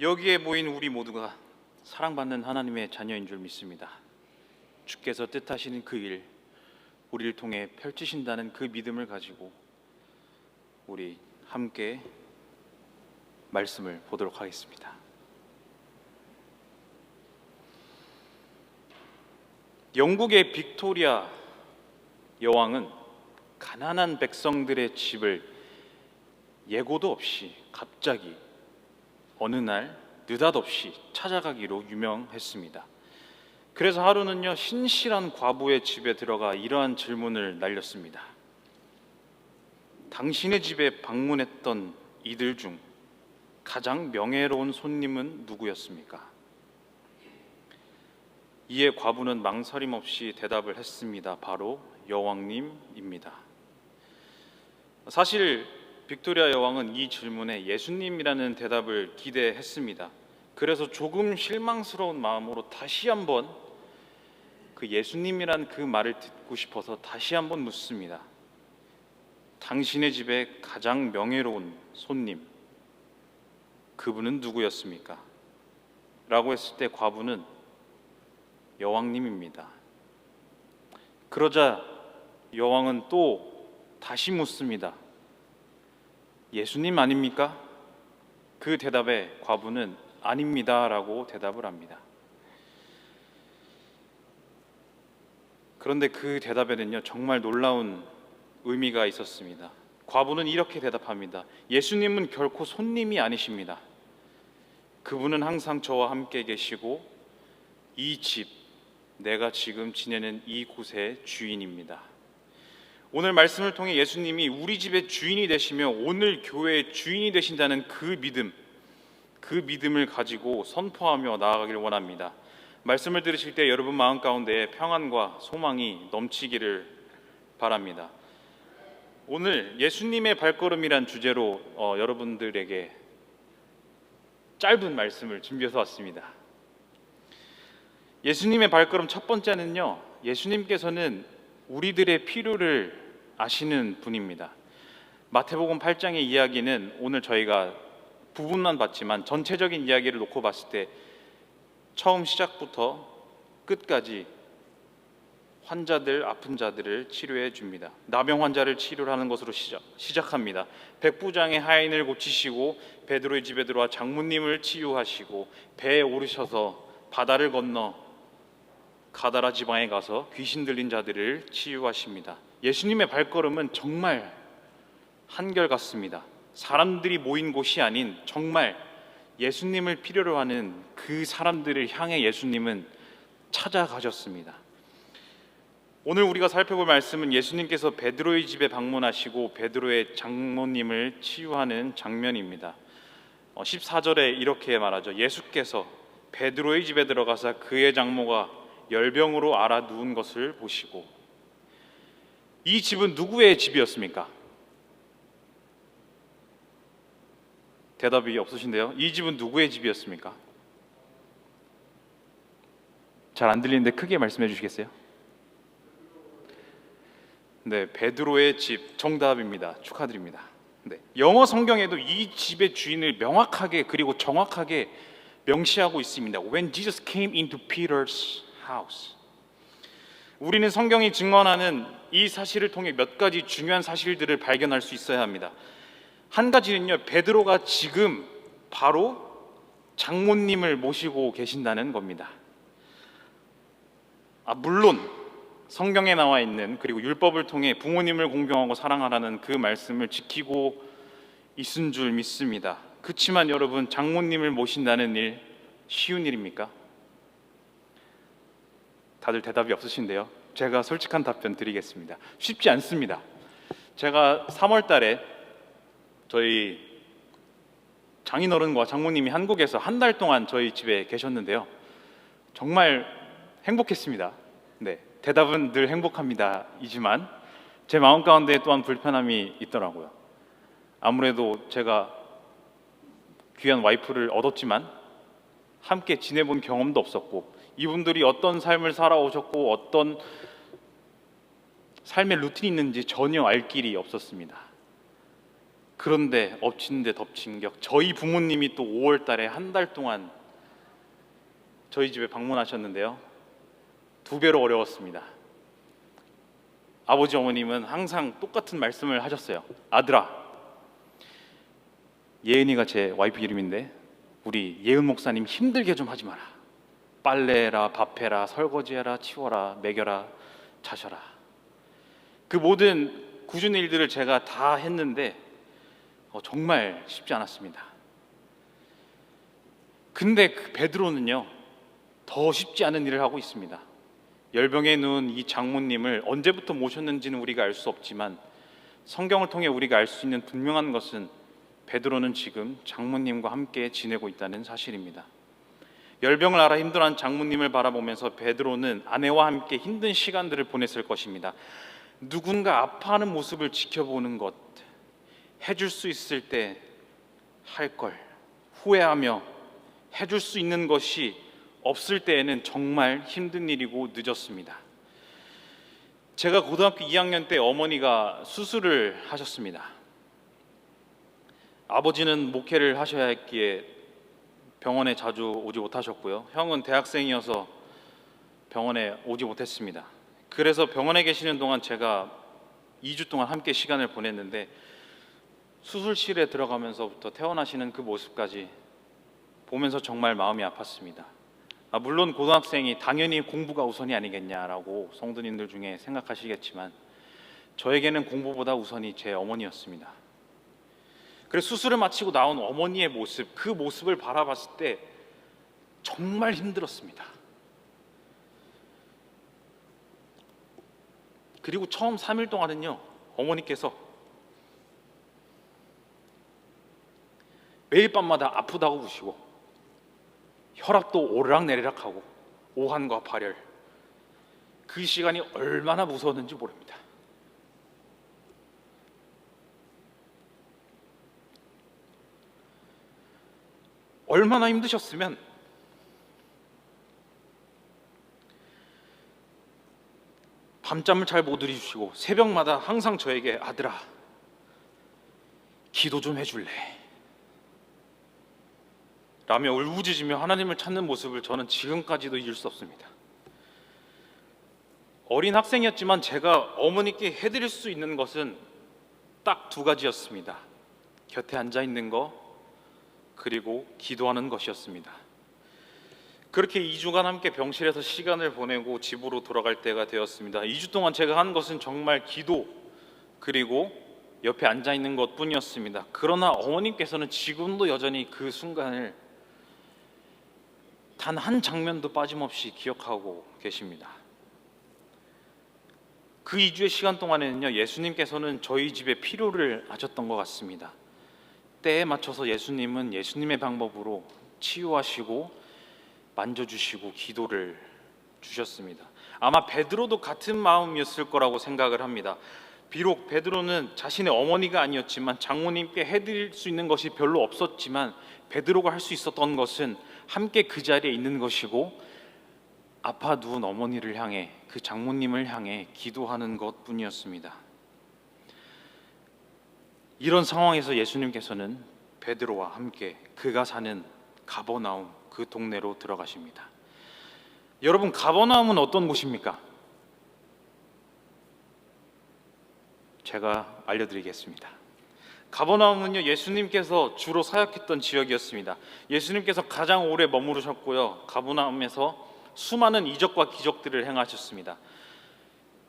여기에 모인 우리 모두가 사랑받는 하나님의 자녀인 줄 믿습니다. 주께서 뜻하시는 그 일, 우리를 통해 펼치신다는 그 믿음을 가지고 우리 함께 말씀을 보도록 하겠습니다. 영국의 빅토리아 여왕은 가난한 백성들의 집을 예고도 없이 갑자기 어느 날 느닷없이 찾아가기로 유명했습니다. 그래서 하루는요 신실한 과부의 집에 들어가 이러한 질문을 날렸습니다. 당신의 집에 방문했던 이들 중 가장 명예로운 손님은 누구였습니까? 이에 과부는 망설임 없이 대답을 했습니다. 바로 여왕님입니다. 사실 빅토리아 여왕은 이 질문에 예수님이라는 대답을 기대했습니다. 그래서 조금 실망스러운 마음으로 다시 한번 그 예수님이란 그 말을 듣고 싶어서 다시 한번 묻습니다. 당신의 집에 가장 명예로운 손님 그분은 누구였습니까? 라고 했을 때 과부는 여왕님입니다. 그러자 여왕은 또 다시 묻습니다. 예수님 아닙니까? 그 대답에 과부는 아닙니다라고 대답을 합니다. 그런데 그 대답에는요 정말 놀라운 의미가 있었습니다. 과부는 이렇게 대답합니다. 예수님은 결코 손님이 아니십니다. 그분은 항상 저와 함께 계시고 이 집, 내가 지금 지내는 이 곳의 주인입니다. 오늘 말씀을 통해 예수님이 우리 집의 주인이 되시며 오늘 교회의 주인이 되신다는 그 믿음, 그 믿음을 가지고 선포하며 나아가길 원합니다. 말씀을 들으실 때 여러분 마음 가운데 평안과 소망이 넘치기를 바랍니다. 오늘 예수님의 발걸음이란 주제로 어, 여러분들에게 짧은 말씀을 준비해서 왔습니다. 예수님의 발걸음 첫 번째는요. 예수님께서는 우리들의 필요를 아시는 분입니다. 마태복음 8장의 이야기는 오늘 저희가 부분만 봤지만 전체적인 이야기를 놓고 봤을 때 처음 시작부터 끝까지 환자들 아픈 자들을 치료해 줍니다. 나병 환자를 치료하는 것으로 시작, 시작합니다. 백부장의 하인을 고치시고 베드로의 집에 들어와 장모님을 치유하시고 배에 오르셔서 바다를 건너 가다라 지방에 가서 귀신 들린 자들을 치유하십니다. 예수님의 발걸음은 정말 한결 같습니다. 사람들이 모인 곳이 아닌 정말 예수님을 필요로 하는 그 사람들을 향해 예수님은 찾아가셨습니다. 오늘 우리가 살펴볼 말씀은 예수님께서 베드로의 집에 방문하시고 베드로의 장모님을 치유하는 장면입니다. 14절에 이렇게 말하죠. 예수께서 베드로의 집에 들어가서 그의 장모가 열병으로 알아 누운 것을 보시고 이 집은 누구의 집이었습니까? 대답이 없으신데요. 이 집은 누구의 집이었습니까? 잘 안 들리는데 크게 말씀해 주시겠어요? 네, 베드로의 집 정답입니다. 축하드립니다. 네, 영어 성경에도 이 집의 주인을 명확하게 그리고 정확하게 명시하고 있습니다. When Jesus came into Peter's house. 우리는 성경이 증언하는 이 사실을 통해 몇 가지 중요한 사실들을 발견할 수 있어야 합니다. 한 가지는요, 베드로가 지금 바로 장모님을 모시고 계신다는 겁니다. 아, 물론 성경에 나와 있는 그리고 율법을 통해 부모님을 공경하고 사랑하라는 그 말씀을 지키고 있은 줄 믿습니다. 그렇지만 여러분 장모님을 모신다는 일 쉬운 일입니까? 다들 대답이 없으신데요. 제가 솔직한 답변 드리겠습니다. 쉽지 않습니다. 제가 3월 달에 저희 장인어른과 장모님이 한국에서 한 달 동안 저희 집에 계셨는데요. 정말 행복했습니다. 네, 대답은 늘 행복합니다 이지만 제 마음 가운데 또한 불편함이 있더라고요. 아무래도 제가 귀한 와이프를 얻었지만 함께 지내본 경험도 없었고 이분들이 어떤 삶을 살아오셨고 어떤 삶의 루틴이 있는지 전혀 알 길이 없었습니다. 그런데 엎친 데 덮친 격. 저희 부모님이 또 5월 달에 한 달 동안 저희 집에 방문하셨는데요. 두 배로 어려웠습니다. 아버지 어머님은 항상 똑같은 말씀을 하셨어요. 아들아, 예은이가 제 와이프 이름인데 우리 예은 목사님 힘들게 좀 하지 마라. 빨래해라, 밥해라, 설거지해라, 치워라, 먹여라, 자셔라. 그 모든 꾸준히 일들을 제가 다 했는데 어, 정말 쉽지 않았습니다. 근데 그 베드로는요 더 쉽지 않은 일을 하고 있습니다. 열병에 누운 이 장모님을 언제부터 모셨는지는 우리가 알 수 없지만 성경을 통해 우리가 알 수 있는 분명한 것은 베드로는 지금 장모님과 함께 지내고 있다는 사실입니다. 열병을 알아 힘들어한 장모님을 바라보면서 베드로는 아내와 함께 힘든 시간들을 보냈을 것입니다. 누군가 아파하는 모습을 지켜보는 것, 해줄 수 있을 때 할 걸 후회하며 해줄 수 있는 것이 없을 때에는 정말 힘든 일이고 늦었습니다. 제가 고등학교 2학년 때 어머니가 수술을 하셨습니다. 아버지는 목회를 하셔야 했기에 병원에 자주 오지 못하셨고요. 형은 대학생이어서 병원에 오지 못했습니다. 그래서 병원에 계시는 동안 제가 2주 동안 함께 시간을 보냈는데 수술실에 들어가면서부터 퇴원하시는 그 모습까지 보면서 정말 마음이 아팠습니다. 아, 물론 고등학생이 당연히 공부가 우선이 아니겠냐라고 성도님들 중에 생각하시겠지만 저에게는 공부보다 우선이 제 어머니였습니다. 그래서 수술을 마치고 나온 어머니의 모습, 그 모습을 바라봤을 때 정말 힘들었습니다. 그리고 처음 3일 동안은요, 어머니께서 매일 밤마다 아프다고 우시고 혈압도 오르락내리락하고 오한과 발열 그 시간이 얼마나 무서웠는지 모릅니다. 얼마나 힘드셨으면 밤잠을 잘못 이루시고 새벽마다 항상 저에게 아들아 기도 좀 해줄래 라며 울부짖으며 하나님을 찾는 모습을 저는 지금까지도 잊을 수 없습니다. 어린 학생이었지만 제가 어머니께 해드릴 수 있는 것은 딱 두 가지였습니다. 곁에 앉아 있는 거 그리고 기도하는 것이었습니다. 그렇게 2주간 함께 병실에서 시간을 보내고 집으로 돌아갈 때가 되었습니다. 2주 동안 제가 한 것은 정말 기도 그리고 옆에 앉아 있는 것 뿐이었습니다. 그러나 어머님께서는 지금도 여전히 그 순간을 단 한 장면도 빠짐없이 기억하고 계십니다. 그 2주의 시간 동안에는요, 예수님께서는 저희 집에 필요를 아셨던 것 같습니다. 때에 맞춰서 예수님은 예수님의 방법으로 치유하시고 만져주시고 기도를 주셨습니다. 아마 베드로도 같은 마음이었을 거라고 생각을 합니다. 비록 베드로는 자신의 어머니가 아니었지만 장모님께 해드릴 수 있는 것이 별로 없었지만 베드로가 할 수 있었던 것은 함께 그 자리에 있는 것이고 아파 누운 어머니를 향해 그 장모님을 향해 기도하는 것뿐이었습니다. 이런 상황에서 예수님께서는 베드로와 함께 그가 사는 가버나움 그 동네로 들어가십니다. 여러분 가버나움은 어떤 곳입니까? 제가 알려드리겠습니다. 가버나움은요 예수님께서 주로 사역했던 지역이었습니다. 예수님께서 가장 오래 머무르셨고요 가버나움에서 수많은 이적과 기적들을 행하셨습니다.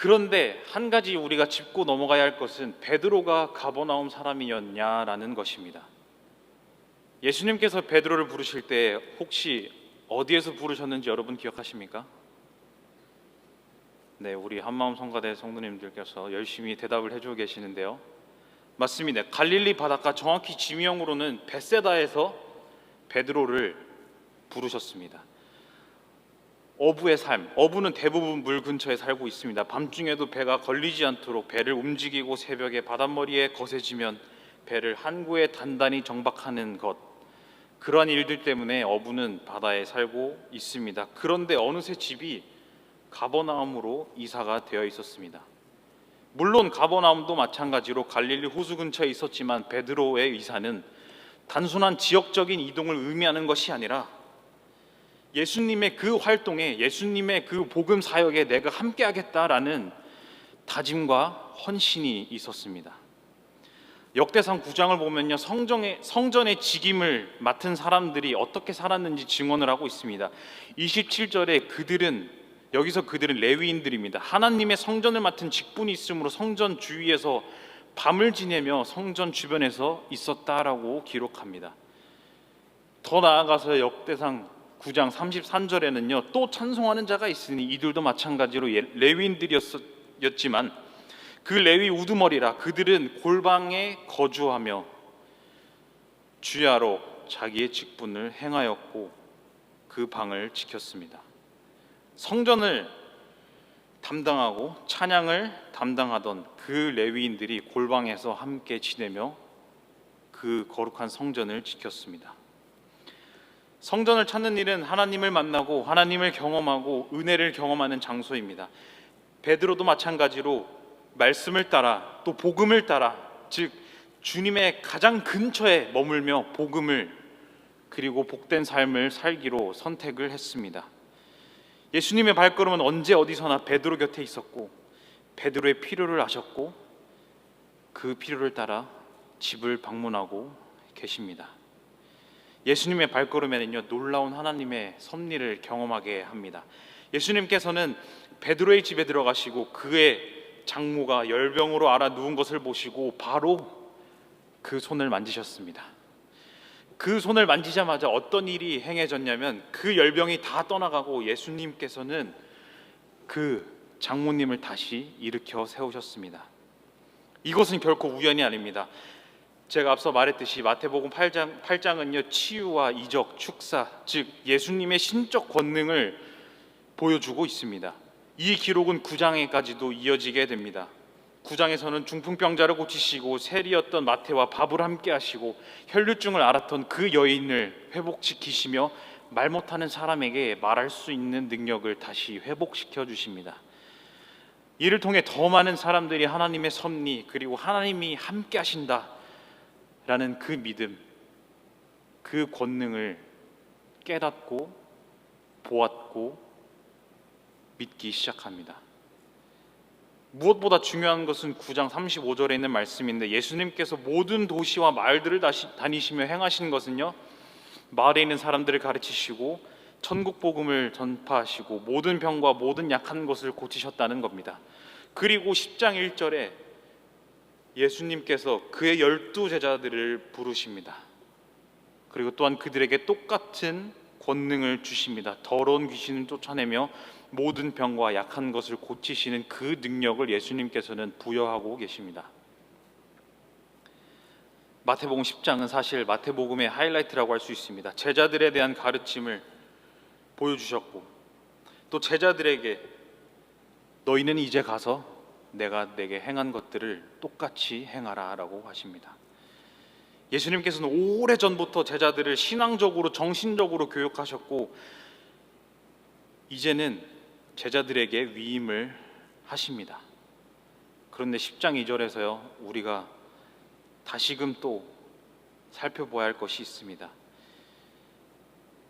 그런데 한 가지 우리가 짚고 넘어가야 할 것은 베드로가 가버나움 사람이었냐라는 것입니다. 예수님께서 베드로를 부르실 때 혹시 어디에서 부르셨는지 여러분 기억하십니까? 네, 우리 한마음 성가대 성도님들께서 열심히 대답을 해주고 계시는데요. 맞습니다. 갈릴리 바닷가 정확히 지명으로는 베세다에서 베드로를 부르셨습니다. 어부의 삶, 어부는 대부분 물 근처에 살고 있습니다. 밤중에도 배가 걸리지 않도록 배를 움직이고 새벽에 바닷머리에 거세지면 배를 항구에 단단히 정박하는 것. 그러한 일들 때문에 어부는 바다에 살고 있습니다. 그런데 어느새 집이 가버나움으로 이사가 되어 있었습니다. 물론 가버나움도 마찬가지로 갈릴리 호수 근처에 있었지만 베드로의 이사는 단순한 지역적인 이동을 의미하는 것이 아니라 예수님의 그 활동에 예수님의 그 복음 사역에 내가 함께 하겠다라는 다짐과 헌신이 있었습니다. 역대상 9장을 보면요 성정의 성전의 직임을 맡은 사람들이 어떻게 살았는지 증언을 하고 있습니다. 27절에 그들은 여기서 그들은 레위인들입니다. 하나님의 성전을 맡은 직분이 있으므로 성전 주위에서 밤을 지내며 성전 주변에서 있었다라고 기록합니다. 더 나아가서 역대상 9장 33절에는요 또 찬송하는 자가 있으니 이들도 마찬가지로 예- 레위인들이었지만 그 레위 우두머리라 그들은 골방에 거주하며 주야로 자기의 직분을 행하였고 그 방을 지켰습니다. 성전을 담당하고 찬양을 담당하던 그 레위인들이 골방에서 함께 지내며 그 거룩한 성전을 지켰습니다. 성전을 찾는 일은 하나님을 만나고 하나님을 경험하고 은혜를 경험하는 장소입니다. 베드로도 마찬가지로 말씀을 따라 또 복음을 따라 즉 주님의 가장 근처에 머물며 복음을 그리고 복된 삶을 살기로 선택을 했습니다. 예수님의 발걸음은 언제 어디서나 베드로 곁에 있었고 베드로의 필요를 아셨고 그 필요를 따라 집을 방문하고 계십니다. 예수님의 발걸음에는요 놀라운 하나님의 섭리를 경험하게 합니다. 예수님께서는 베드로의 집에 들어가시고 그의 장모가 열병으로 알아 누운 것을 보시고 바로 그 손을 만지셨습니다. 그 손을 만지자마자 어떤 일이 행해졌냐면 그 열병이 다 떠나가고 예수님께서는 그 장모님을 다시 일으켜 세우셨습니다. 이것은 결코 우연이 아닙니다. 제가 앞서 말했듯이 마태복음 8장 8장은요 치유와 이적, 축사, 즉 예수님의 신적 권능을 보여주고 있습니다. 이 기록은 9장에까지도 이어지게 됩니다. 9장에서는 중풍병자를 고치시고 세리였던 마태와 밥을 함께 하시고 혈류증을 앓았던 그 여인을 회복시키시며 말 못하는 사람에게 말할 수 있는 능력을 다시 회복시켜 주십니다. 이를 통해 더 많은 사람들이 하나님의 섭리 그리고 하나님이 함께 하신다 라는 그 믿음, 그 권능을 깨닫고 보았고 믿기 시작합니다. 무엇보다 중요한 것은 9장 35절에 있는 말씀인데 예수님께서 모든 도시와 마을들을 다니시며 행하신 것은요 마을에 있는 사람들을 가르치시고 천국 복음을 전파하시고 모든 병과 모든 약한 것을 고치셨다는 겁니다. 그리고 10장 1절에 예수님께서 그의 열두 제자들을 부르십니다. 그리고 또한 그들에게 똑같은 권능을 주십니다. 더러운 귀신을 쫓아내며 모든 병과 약한 것을 고치시는 그 능력을 예수님께서는 부여하고 계십니다. 마태복음 10장은 사실 마태복음의 하이라이트라고 할 수 있습니다. 제자들에 대한 가르침을 보여주셨고 또 제자들에게 너희는 이제 가서 내가 내게 행한 것들을 똑같이 행하라라고 하십니다. 예수님께서는 오래 전부터 제자들을 신앙적으로 정신적으로 교육하셨고 이제는 제자들에게 위임을 하십니다. 그런데 10장 2절에서요. 우리가 다시금 또 살펴봐야 할 것이 있습니다.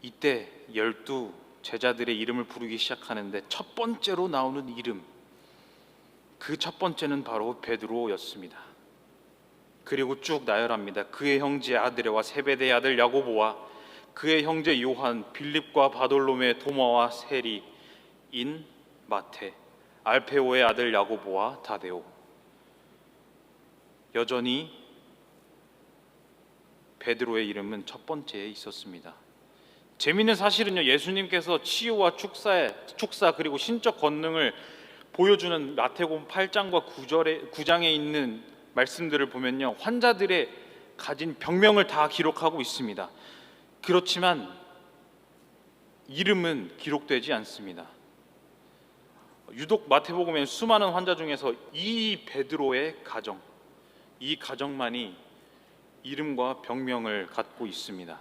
이때 열두 제자들의 이름을 부르기 시작하는데 첫 번째로 나오는 이름 그 첫 번째는 바로 베드로였습니다. 그리고 쭉 나열합니다. 그의 형제 아드레와 세베대의 아들 야고보와 그의 형제 요한, 빌립과 바돌로메, 도마와 세리, 인 마테, 알페오의 아들 야고보와 다데오. 여전히 베드로의 이름은 첫 번째에 있었습니다. 재미있는 사실은요. 예수님께서 치유와 축사에 축사 그리고 신적 권능을 보여주는 마태복음 8장과 9절에 9장에 있는 말씀들을 보면요. 환자들의 가진 병명을 다 기록하고 있습니다. 그렇지만 이름은 기록되지 않습니다. 유독 마태복음에 수많은 환자 중에서 이 베드로의 가정, 이 가정만이 이름과 병명을 갖고 있습니다.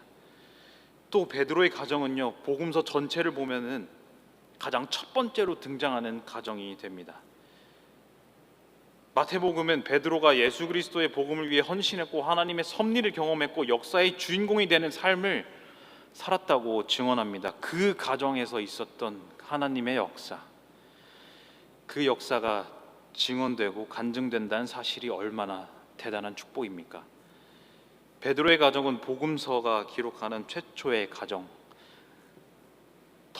또 베드로의 가정은요 복음서 전체를 보면은 가장 첫 번째로 등장하는 가정이 됩니다. 마태복음은 베드로가 예수 그리스도의 복음을 위해 헌신했고 하나님의 섭리를 경험했고 역사의 주인공이 되는 삶을 살았다고 증언합니다. 그 가정에서 있었던 하나님의 역사. 그 역사가 증언되고 간증된다는 사실이 얼마나 대단한 축복입니까? 베드로의 가정은 복음서가 기록하는 최초의 가정.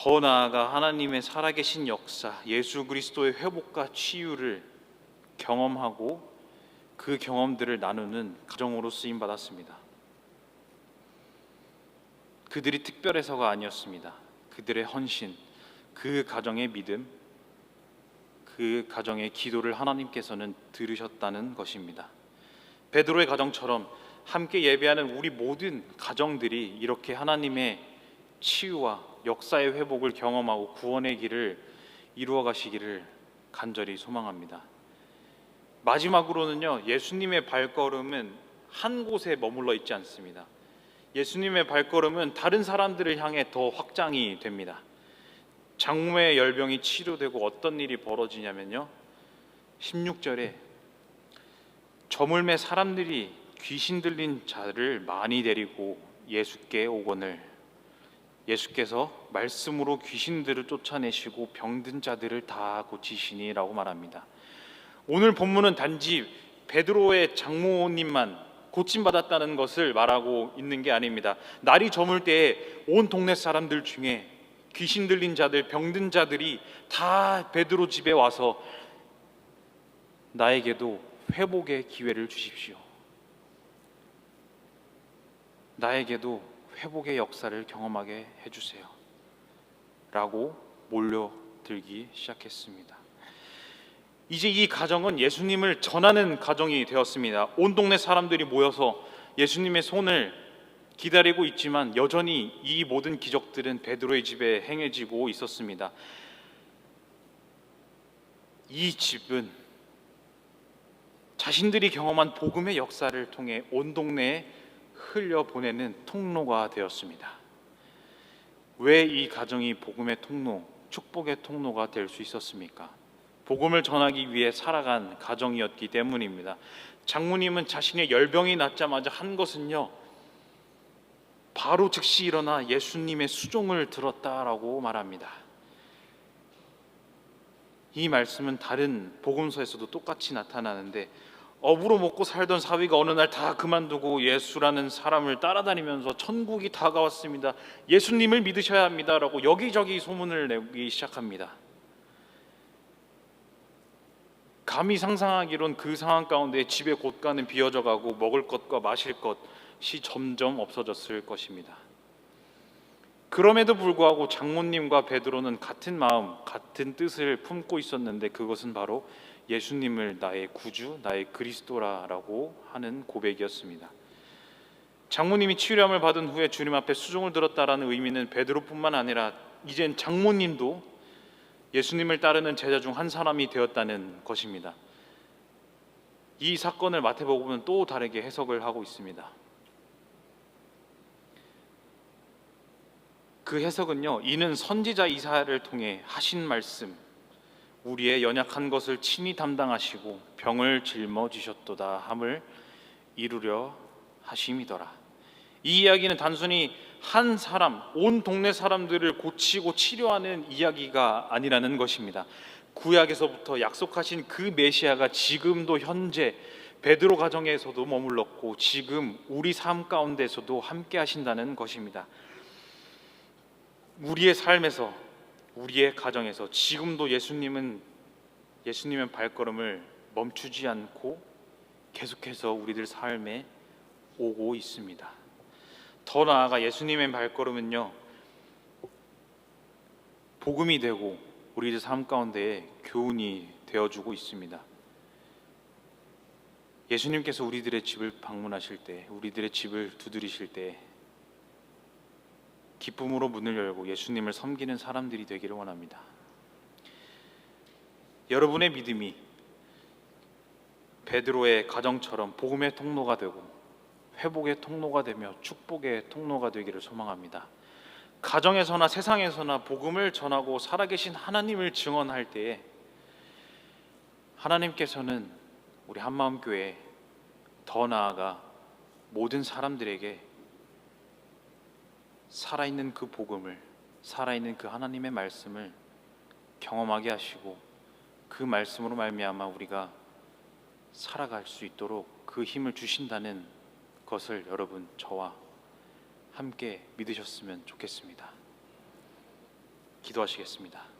더 나아가 하나님의 살아계신 역사, 예수 그리스도의 회복과 치유를 경험하고 그 경험들을 나누는 가정으로 쓰임 받았습니다. 그들이 특별해서가 아니었습니다. 그들의 헌신, 그 가정의 믿음, 그 가정의 기도를 하나님께서는 들으셨다는 것입니다. 베드로의 가정처럼 함께 예배하는 우리 모든 가정들이 이렇게 하나님의 치유와 역사의 회복을 경험하고 구원의 길을 이루어 가시기를 간절히 소망합니다. 마지막으로는요. 예수님의 발걸음은 한 곳에 머물러 있지 않습니다. 예수님의 발걸음은 다른 사람들을 향해 더 확장이 됩니다. 장모의 열병이 치료되고 어떤 일이 벌어지냐면요. 16절에 저물매 사람들이 귀신 들린 자를 많이 데리고 예수께 오거늘 예수께서 말씀으로 귀신들을 쫓아내시고 병든 자들을 다 고치시니라고 말합니다. 오늘 본문은 단지 베드로의 장모님만 고침 받았다는 것을 말하고 있는 게 아닙니다. 날이 저물 때에 온 동네 사람들 중에 귀신 들린 자들, 병든 자들이 다 베드로 집에 와서 나에게도 회복의 기회를 주십시오. 나에게도 회복의 역사를 경험하게 해주세요. 라고 몰려들기 시작했습니다. 이제 이 가정은 예수님을 전하는 가정이 되었습니다. 온 동네 사람들이 모여서 예수님의 손을 기다리고 있지만 여전히 이 모든 기적들은 베드로의 집에 행해지고 있었습니다. 이 집은 자신들이 경험한 복음의 역사를 통해 온 동네에 흘려 보내는 통로가 되었습니다. 왜 이 가정이 복음의 통로, 축복의 통로가 될 수 있었습니까? 복음을 전하기 위해 살아간 가정이었기 때문입니다. 장모님은 자신의 열병이 낫자마자 한 것은요. 바로 즉시 일어나 예수님의 수종을 들었다라고 말합니다. 이 말씀은 다른 복음서에서도 똑같이 나타나는데 업으로 먹고 살던 사위가 어느 날 다 그만두고 예수라는 사람을 따라다니면서 천국이 다가왔습니다. 예수님을 믿으셔야 합니다라고 여기저기 소문을 내기 시작합니다. 감히 상상하기론 그 상황 가운데 집의 곳간은 비어져 가고 먹을 것과 마실 것이 점점 없어졌을 것입니다. 그럼에도 불구하고 장모님과 베드로는 같은 마음, 같은 뜻을 품고 있었는데 그것은 바로 예수님을 나의 구주, 나의 그리스도라라고 하는 고백이었습니다. 장모님이 치유함을 받은 후에 주님 앞에 수종을 들었다라는 의미는 베드로뿐만 아니라 이젠 장모님도 예수님을 따르는 제자 중 한 사람이 되었다는 것입니다. 이 사건을 마태복음은 또 다르게 해석을 하고 있습니다. 그 해석은요. 이는 선지자 이사야를 통해 하신 말씀 우리의 연약한 것을 친히 담당하시고 병을 짊어지셨도다 함을 이루려 하심이더라. 이 이야기는 단순히 한 사람, 온 동네 사람들을 고치고 치료하는 이야기가 아니라는 것입니다. 구약에서부터 약속하신 그 메시아가 지금도 현재 베드로 가정에서도 머물렀고 지금 우리 삶 가운데서도 함께 하신다는 것입니다. 우리의 삶에서 우리의 가정에서 지금도 예수님은 예수님의 발걸음을 멈추지 않고 계속해서 우리들 삶에 오고 있습니다. 더 나아가 예수님의 발걸음은요 복음이 되고 우리들 삶 가운데 교훈이 되어 주고 있습니다. 예수님께서 우리들의 집을 방문하실 때, 우리들의 집을 두드리실 때 기쁨으로 문을 열고 예수님을 섬기는 사람들이 되기를 원합니다. 여러분의 믿음이 베드로의 가정처럼 복음의 통로가 되고 회복의 통로가 되며 축복의 통로가 되기를 소망합니다. 가정에서나 세상에서나 복음을 전하고 살아계신 하나님을 증언할 때에 하나님께서는 우리 한마음 교회 더 나아가 모든 사람들에게 살아있는 그 복음을 살아있는 그 하나님의 말씀을 경험하게 하시고 그 말씀으로 말미암아 우리가 살아갈 수 있도록 그 힘을 주신다는 것을 여러분 저와 함께 믿으셨으면 좋겠습니다. 기도하시겠습니다.